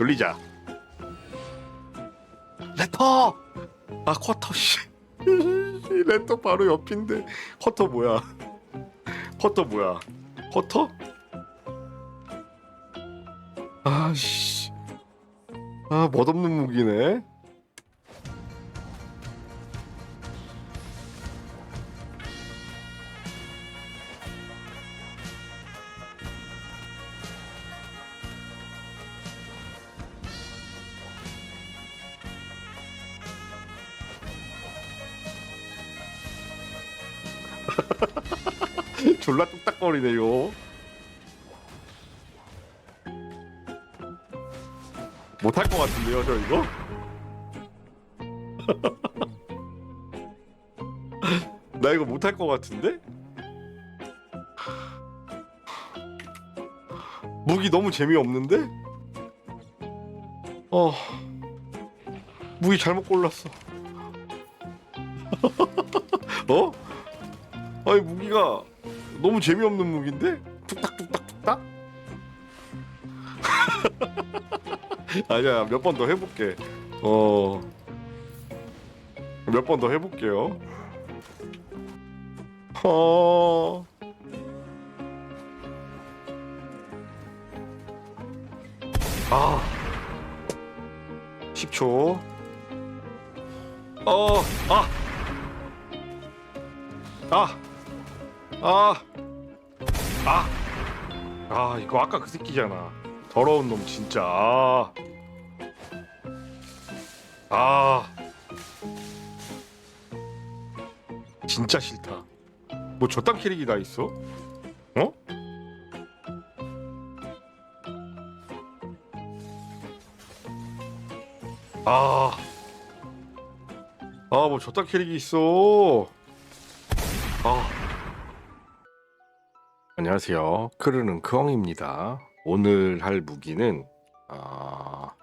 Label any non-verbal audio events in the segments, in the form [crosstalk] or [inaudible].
돌리자. 래퍼! 아 쿼터 씨. [laughs] 래퍼 바로 옆인데. 쿼터 뭐야? 쿼터 뭐야? 쿼터? 아씨. 아 멋없는 무기네 [laughs] 졸라 뚝딱거리네요. 못할 것 같은데요, 저 이거? [laughs] 나 이거 못할 것 같은데? 무기 너무 재미없는데? 어 무기 잘못 골랐어. [laughs] 어? 아니 무기가 너무 재미없는 무기인데? 툭딱툭딱툭딱? [laughs] 아니야 몇 번 더 해볼게 어... 몇 번 더 해볼게요 어... 아 10초 어... 아! 아! 아! 아! 아 이거 아까 그 새끼잖아 더러운 놈 진짜 아, 아. 진짜 싫다 뭐 저딴 캐릭이 다 있어? 어? 아. 아, 뭐 저딴 캐릭이 있어. 아. 안녕하세요. 크르는 크엉입니다. 오늘 할 무기는 아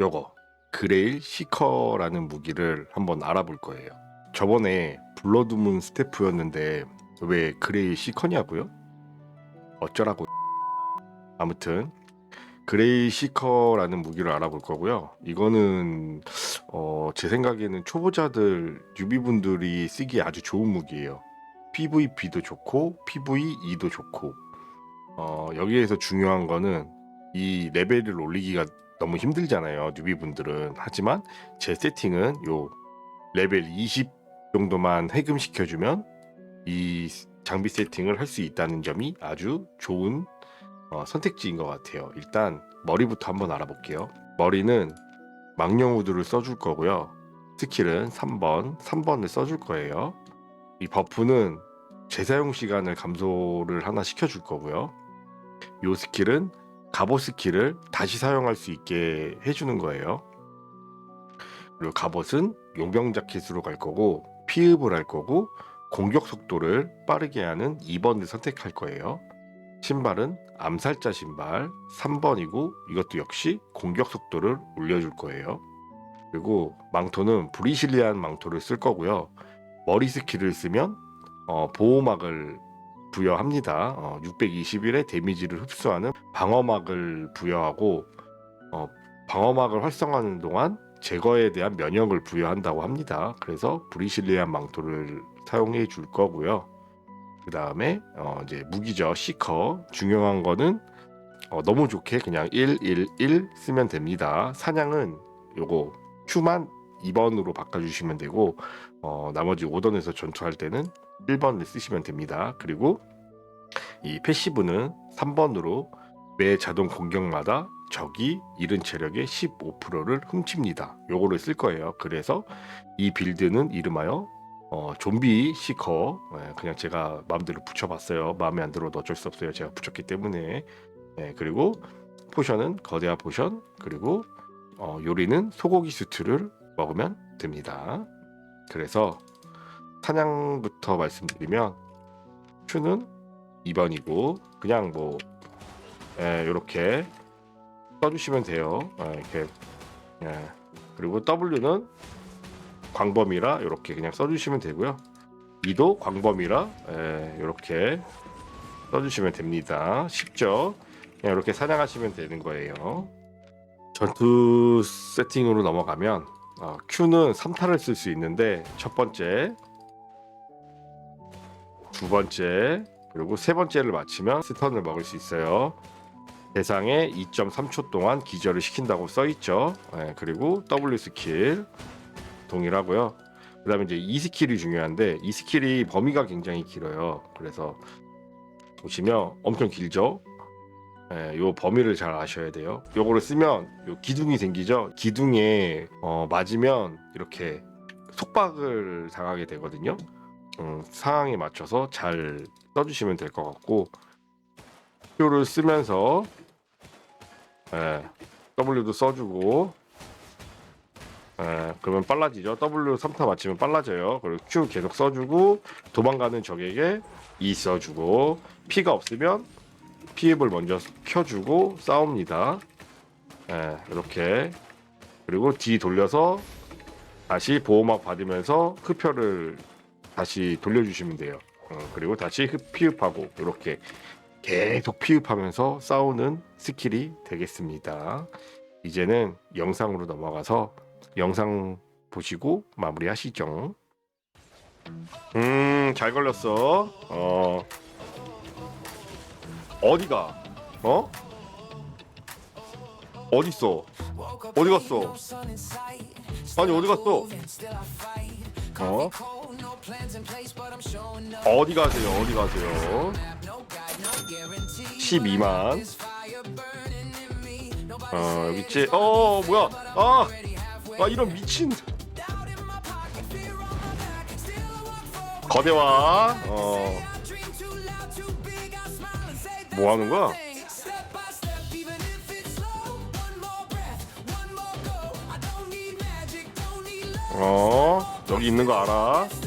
요거 그레일 시커라는 무기를 한번 알아볼 거예요. 저번에 블러드문 스태프였는데 왜 그레일 시커냐고요? 어쩌라고? 아무튼 그레이 시커라는 무기를 알아볼 거고요. 이거는 어, 제 생각에는 초보자들 뉴비분들이 쓰기에 아주 좋은 무기예요. PVP도 좋고 PVE도 좋고. 어, 여기에서 중요한 거는 이 레벨을 올리기가 너무 힘들잖아요 뉴비분들은. 하지만 제 세팅은 요 레벨 20 정도만 해금시켜주면 이 장비 세팅을 할 수 있다는 점이 아주 좋은 어, 선택지인 것 같아요. 일단 머리부터 한번 알아볼게요. 머리는 망령 우드를 써줄 거고요. 스킬은 3번 3번을 써줄 거예요. 이 버프는 재사용 시간을 감소를 하나 시켜줄 거고요. 요 스킬은 갑옷 스킬을 다시 사용할 수 있게 해주는 거예요. 그리고 갑옷은 용병 자켓으로 갈 거고 피읍을 할 거고 공격 속도를 빠르게 하는 2번을 선택할 거예요. 신발은 암살자 신발 3번이고 이것도 역시 공격 속도를 올려줄 거예요. 그리고 망토는 브리실리안 망토를 쓸 거고요. 머리 스킬을 쓰면 어, 보호막을 부여합니다. 어, 621의 데미지를 흡수하는 방어막을 부여하고 어, 방어막을 활성화하는 동안 제거에 대한 면역을 부여한다고 합니다. 그래서 브리실리안 망토를 사용해 줄 거고요. 그 다음에 어, 이제 무기죠 시커 중요한 거는 어, 너무 좋게 그냥 111 쓰면 됩니다. 사냥은 요거 Q만 2번으로 바꿔주시면 되고 어, 나머지 5번에서 전투할 때는 1번을 쓰시면 됩니다. 그리고 이 패시브는 3번으로 매 자동 공격마다 적이 잃은 체력의 15%를 훔칩니다. 요거를 쓸 거예요. 그래서 이 빌드는 이름하여 어, 좀비 시커 예, 그냥 제가 마음대로 붙여봤어요. 마음에 안 들어도 어쩔 수 없어요. 제가 붙였기 때문에 예, 그리고 포션은 거대한 포션 그리고 어, 요리는 소고기 스튜를 먹으면 됩니다. 그래서 사냥부터 말씀드리면 추는 2번이고 그냥 뭐 이렇게 써주시면 돼요. 예, 이렇게 예. 그리고 W는 광범위라 이렇게 그냥 써주시면 되고요. 2도 광범위라 이렇게 써주시면 됩니다. 쉽죠? 그냥 이렇게 사냥하시면 되는 거예요. 전투 세팅으로 넘어가면 어, Q는 3타를 쓸 수 있는데 첫 번째, 두 번째, 그리고 세 번째를 마치면 스턴을 먹을 수 있어요. 대상에 2.3초 동안 기절을 시킨다고 써 있죠. 예, 그리고 W 스킬 동일하고요. 그다음에 이제 이 스킬이 중요한데 이 스킬이 범위가 굉장히 길어요. 그래서 보시면 엄청 길죠. 예, 요 범위를 잘 아셔야 돼요. 요거를 쓰면 요 기둥이 생기죠. 기둥에 어, 맞으면 이렇게 속박을 당하게 되거든요. 음, 상황에 맞춰서 잘 써주시면 될 것 같고 Q를 쓰면서 예, W도 써주고 예, 그러면 빨라지죠. W 3타 맞추면 빨라져요. 그리고 Q 계속 써주고 도망가는 적에게 E 써주고 피가 없으면 피입을 먼저 켜주고 싸웁니다. 예, 이렇게 그리고 D 돌려서 다시 보호막 받으면서 흡혈을 다시 돌려주시면 돼요. 어, 그리고 다시 흡, 피흡하고 이렇게 계속 피흡하면서 싸우는 스킬이 되겠습니다. 이제는 영상으로 넘어가서 영상 보시고 마무리하시죠. 음, 잘 걸렸어. 어. 어디가? 어? 어디 있어? 어디 갔어? 아니 어디 갔어? 어? 어디 가세요? 어디 가세요? 12만. 어, 여기 있지? 어, 뭐야? 아! 아, 이런 미친. 거대와. 어. 뭐 하는 거야? 어, 여기 있는 거 알아.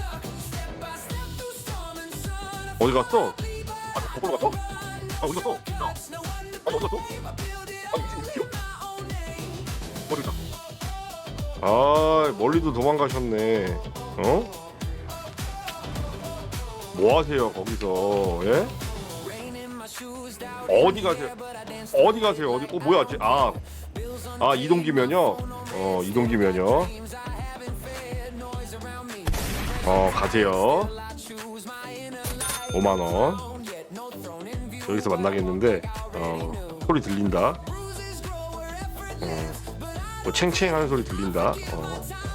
어디 갔어? 아, 거꾸로 갔어? 아, 어디 갔어? 야. 아니, 어디 갔어? 아니, 미친, 미친. 어디 갔어? 아, 멀리도 도망가셨네. 어? 뭐 하세요, 거기서? 예? 어디 가세요? 어디 가세요? 어디? 어, 뭐야? 쟤- 아, 아, 이동기면요? 어, 이동기면요? 어, 가세요. 5만원. 여기서 만나겠는데, 어, 소리 들린다. 어, 뭐 챙챙 하는 소리 들린다. 어.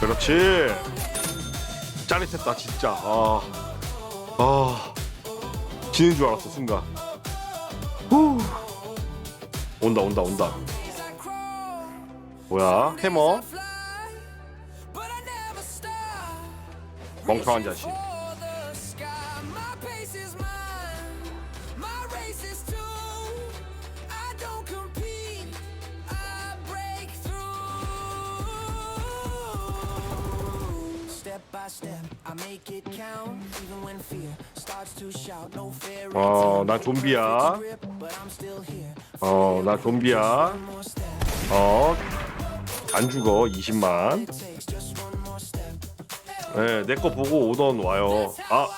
그렇지. 짜릿했다, 진짜. 아, 아, 지는 줄 알았어, 순간. 후. 온다, 온다, 온다. 뭐야, 해머? 멍청한 자식. 어, 나 좀비야. 어, 나 좀비야. 어, 안 죽어, 20만. takes just one more step. 네, 내 거 보고 오던 와요. 아.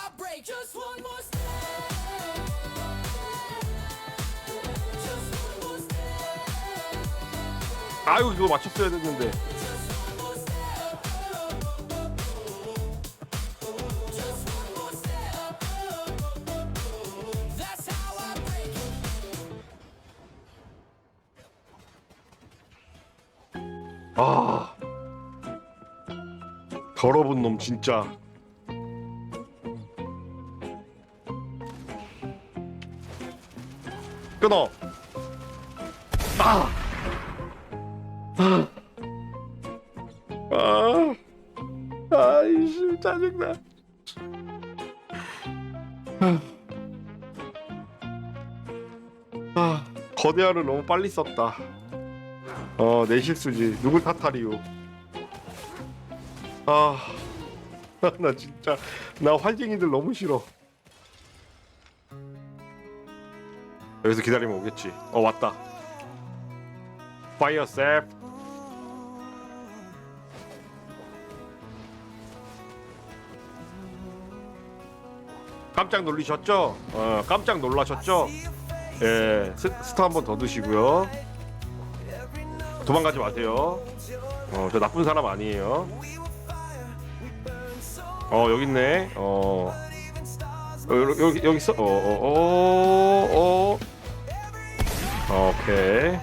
아유, 이거 맞췄어야 됐는데. 더러운 놈 진짜 끊어 아 아. 아. 아이씨 짜증나 아 거대화를 너무 빨리 썼다 어, 내 실수지. 누굴 탓하리요? 아, [laughs] 나 진짜 나 활쟁이들 너무 싫어. 여기서 기다리면 오겠지. 어 왔다. 파이어 셉. 깜짝 놀리셨죠? 어 깜짝 놀라셨죠? 예 스, 스타 한 번 더 드시고요. 도망가지 마세요. 어 저 나쁜 사람 아니에요. 어 여기 있네. 어. 어, 여기 여기 여기 있어. 어어어 어, 어. 오케이.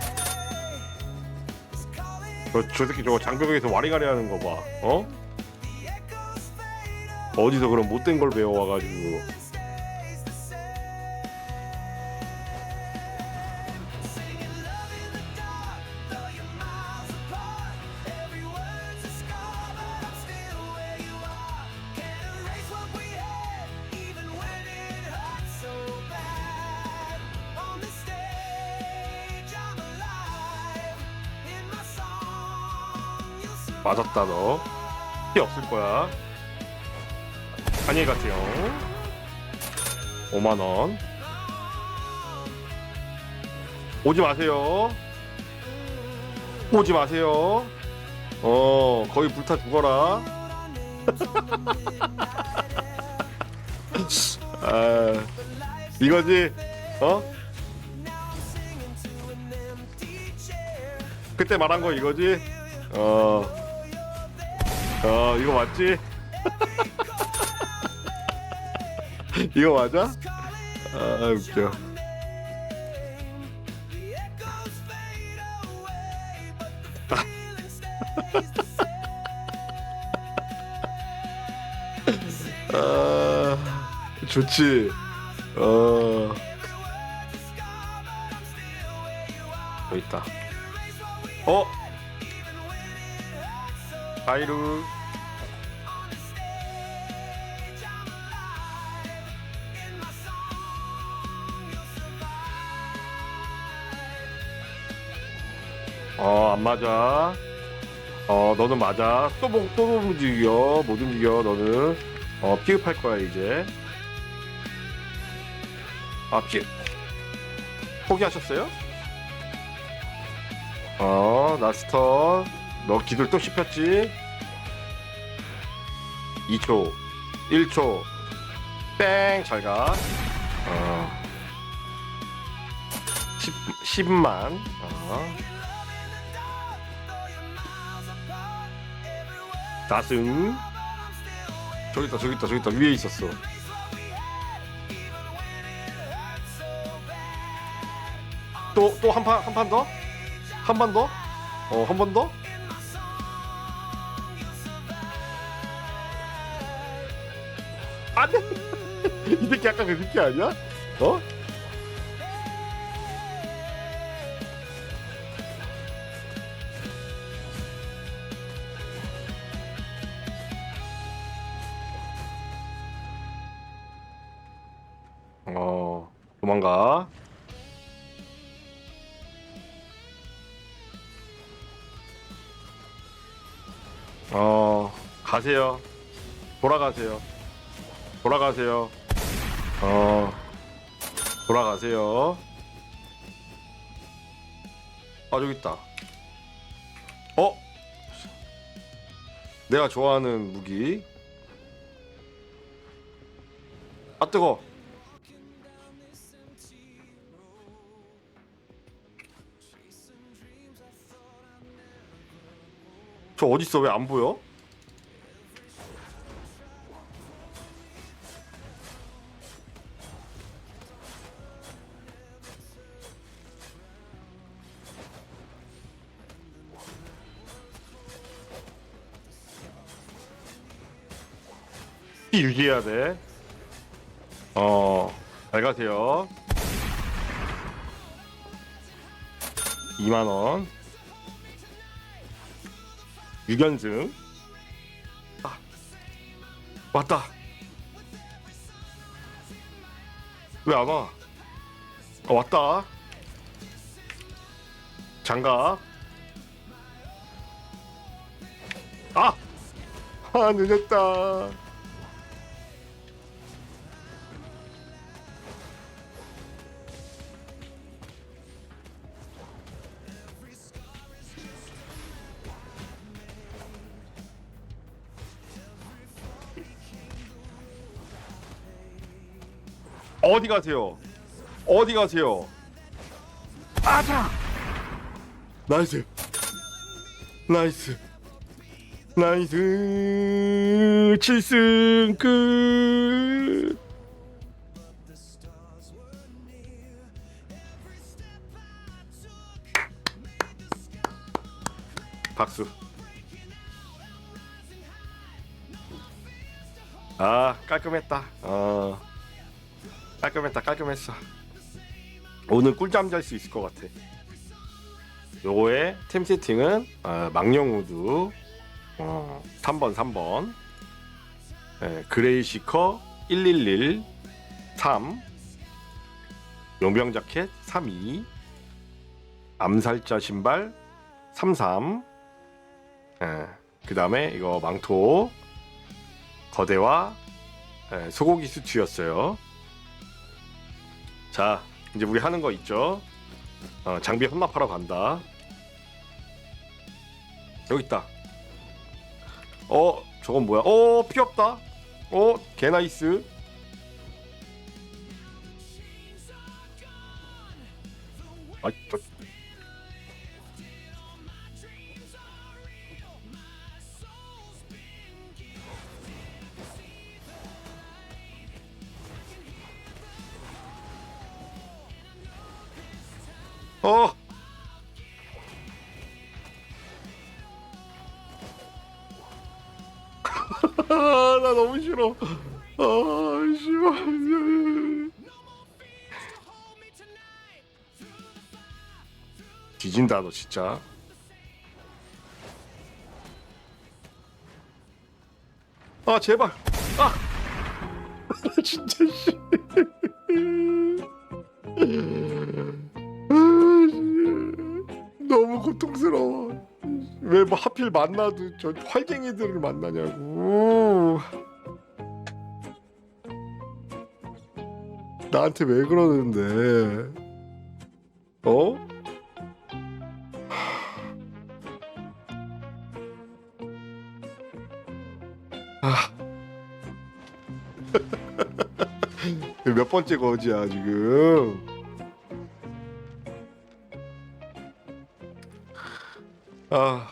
저, 저 새끼 저거 장벽에서 와리가리 하는 거 봐. 어? 어디서 그런 못된 걸 배워와가지고. 맞았다 너. 피 없을 거야. 안녕히 가세요. 5만 원. 오지 마세요. 오지 마세요. 어, 거의 불타 죽어라. [laughs] 아, 이거지? 어? 그때 말한 거 이거지? 어. 어, 이거 맞지? [laughs] 이거 맞아? 아, 웃겨. [laughs] 아, 좋지. 어. 여기 있다. 어? 바이루. 어, 안 맞아. 어, 너는 맞아. 또, 못- 또못 움직여. 못 움직여, 너는. 어, 피흡할 거야, 이제. 아, 피, 포기하셨어요? 어, 나스터. 너 기술 또 씹혔지? 2초, 1초, 땡! 잘 가. 어. 10, 10만. 어. 다승. 저기 있다, 저기 있다, 저기 있다. 위에 있었어. 또, 또 한 판, 한 판 더? 한 판 더? 어, 한 번 더? 안 돼! 이 새끼 약간 그 새끼 아니야? 어? 어, 도망가. 어, 가세요. 돌아가세요. 돌아가세요. 어, 돌아가세요. 아, 저기 있다. 어? 내가 좋아하는 무기. 아, 뜨거. 저 어딨어? 왜 안 보여? 피 유지해야 돼. 어, 잘 가세요. 2만 원. 6연승. 아, 왔다. 왜 안 와? 어, 왔다. 장갑. 아! 아, 늦었다. 어디 가세요? 어디 가세요? 아자! 나이스. 나이스. 나이스. 7승 끝. 박수. 아 깔끔했다. 어 깔끔했다 깔끔했어. 오늘 꿀잠 잘 수 있을 것 같아. 요거의 템 세팅은 어, 망령우드 어, 3번 3번 예, 그레이 시커 111 3 용병 자켓 32 암살자 신발 33 예, 그 다음에 이거 망토 거대와 예, 소고기 수트였어요. 자, 이제 우리 하는 거 있죠? 어, 장비 혼납하러 간다. 여기 있다. 어, 저건 뭐야? 어, 피 없다. 어, 개나이스. 아, 저... 어. 아, [laughs] 나 너무 싫어. 아, 씨발. 뒤진다 너 진짜. 아 제발. 아. [laughs] 진짜 씨. 너무 고통스러워. 왜 뭐 하필 만나도 저 활갱이들을 만나냐고. 나한테 왜 그러는데? 어? 아. [laughs] 몇 번째 거지야 지금? 아